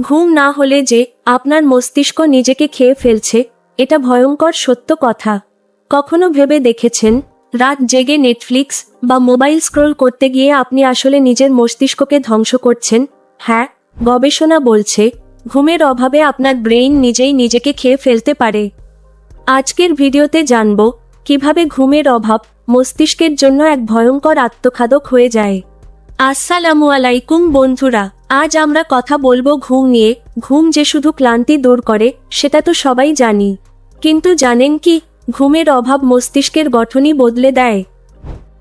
ঘুম না হলে যে আপনার মস্তিষ্ক নিজেকে খেয়ে ফেলছে, এটা ভয়ঙ্কর সত্য কথা। কখনো ভেবে দেখেছেন? রাত জেগে নেটফ্লিক্স বা মোবাইল স্ক্রোল করতে গিয়ে আপনি আসলে নিজের মস্তিষ্ককে ধ্বংস করছেন? হ্যাঁ গবেষণা বলছে, ঘুমের অভাবে আপনার ব্রেইন নিজেই নিজেকে খেয়ে ফেলতে পারে। আজকের ভিডিওতে জানব, কীভাবে ঘুমের অভাব মস্তিষ্কের জন্য এক ভয়ঙ্কর আত্মখাদক হয়ে যায়। আসসালামু আলাইকুম বন্ধুরা, আজ আমরা কথা বলব ঘুম নিয়ে। ঘুম যে শুধু ক্লান্তি দূর করে, সেটা তো সবাই জানি। কিন্তু জানেন কি, ঘুমের অভাব মস্তিষ্কের গঠনই বদলে দেয়।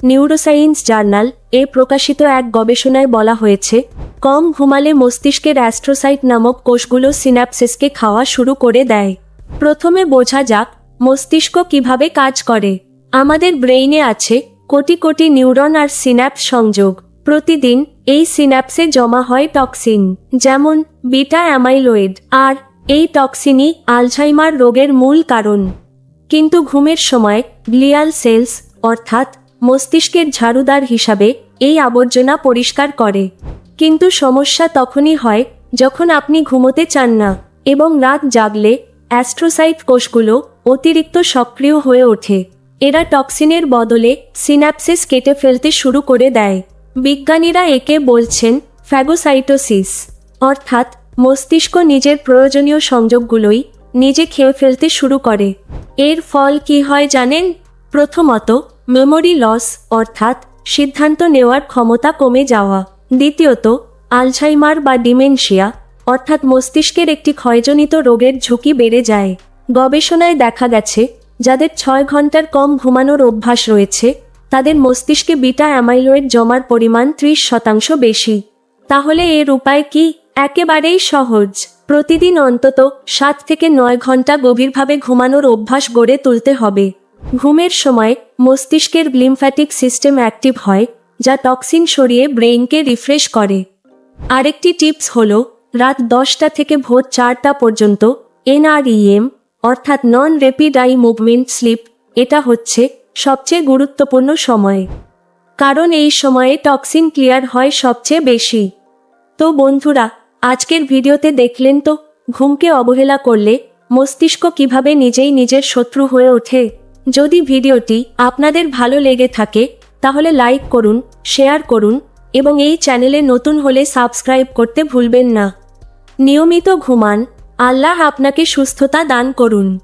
নিউরোসায়েন্স জার্নাল এ প্রকাশিত এক গবেষণায় বলা হয়েছে, কম ঘুমালে মস্তিষ্কের অ্যাস্ট্রোসাইট নামক কোষগুলো সিন্যাপসিসকে খাওয়া শুরু করে দেয়। প্রথমে বোঝা যাক, মস্তিষ্ক কীভাবে কাজ করে। আমাদের ব্রেইনে আছে কোটি কোটি নিউরন আর সিন্যাপস সংযোগ। প্রতিদিন এই সিন্যাপসে জমা হয় টক্সিন, যেমন বিটা অ্যামাইলোয়েড, আর এই টক্সিনই আলঝাইমার রোগের মূল কারণ। কিন্তু ঘুমের সময় গ্লিয়াল সেলস অর্থাৎ মস্তিষ্কের ঝাড়ুদার হিসাবে এই আবর্জনা পরিষ্কার করে। কিন্তু সমস্যা তখনই হয় যখন আপনি ঘুমোতে চান না এবং রাত জাগলে অ্যাস্ট্রোসাইট কোষগুলো অতিরিক্ত সক্রিয় হয়ে ওঠে। এরা টক্সিনের বদলে সিন্যাপসিস কেটে ফেলতে শুরু করে দেয়। বিজ্ঞানীরা একে বলছেন ফ্যাগোসাইটোসিস, অর্থাৎ মস্তিষ্ক নিজের প্রয়োজনীয় সংযোগগুলোই নিজে খেয়ে ফেলতে শুরু করে। এর ফল কি হয় জানেন? প্রথমত মেমোরি লস অর্থাৎ সিদ্ধান্ত নেওয়ার ক্ষমতা কমে যাওয়া। দ্বিতীয়ত, আলঝাইমার বা ডিমেনশিয়া, অর্থাৎ মস্তিষ্কের একটি ক্ষয়জনিত রোগের ঝুঁকি বেড়ে যায়। গবেষণায় দেখা গেছে, যাদের ছয় ঘণ্টার কম ঘুমানোর অভ্যাস রয়েছে তাদের মস্তিষ্কে বিটা অ্যামাইলয়েড জমার পরিমাণ ত্রিশ শতাংশ বেশি। তাহলে এর উপায় কি? একেবারেই সহজ। প্রতিদিন অন্তত সাত থেকে নয় ঘণ্টা গভীরভাবে ঘুমানোর অভ্যাস গড়ে তুলতে হবে। ঘুমের সময় মস্তিষ্কের গ্লিমফ্যাটিক সিস্টেম অ্যাক্টিভ হয়, যা টক্সিন সরিয়ে ব্রেইনকে রিফ্রেশ করে। আরেকটি টিপস হল, রাত দশটা থেকে ভোর চারটা পর্যন্ত এনআরইএম, অর্থাৎ non rapid eye movement sleep এটা হচ্ছে সবচেয়ে গুরুত্বপূর্ণ সময়। কারণ এই সময়ে টক্সিন ক্লিয়ার হয় সবচেয়ে বেশি। তো বন্ধুরা, আজকের ভিডিওতে দেখলেন তো, ঘুমকে অবহেলা করলে মস্তিষ্ক কীভাবে নিজেই নিজের শত্রু হয়ে ওঠে। যদি ভিডিওটি আপনাদের ভালো লেগে থাকে, তাহলে লাইক করুন, শেয়ার করুন এবং এই চ্যানেলে নতুন হলে সাবস্ক্রাইব করতে ভুলবেন না। নিয়মিত ঘুমান, আল্লাহ আপনাকে সুস্থতা দান করুন।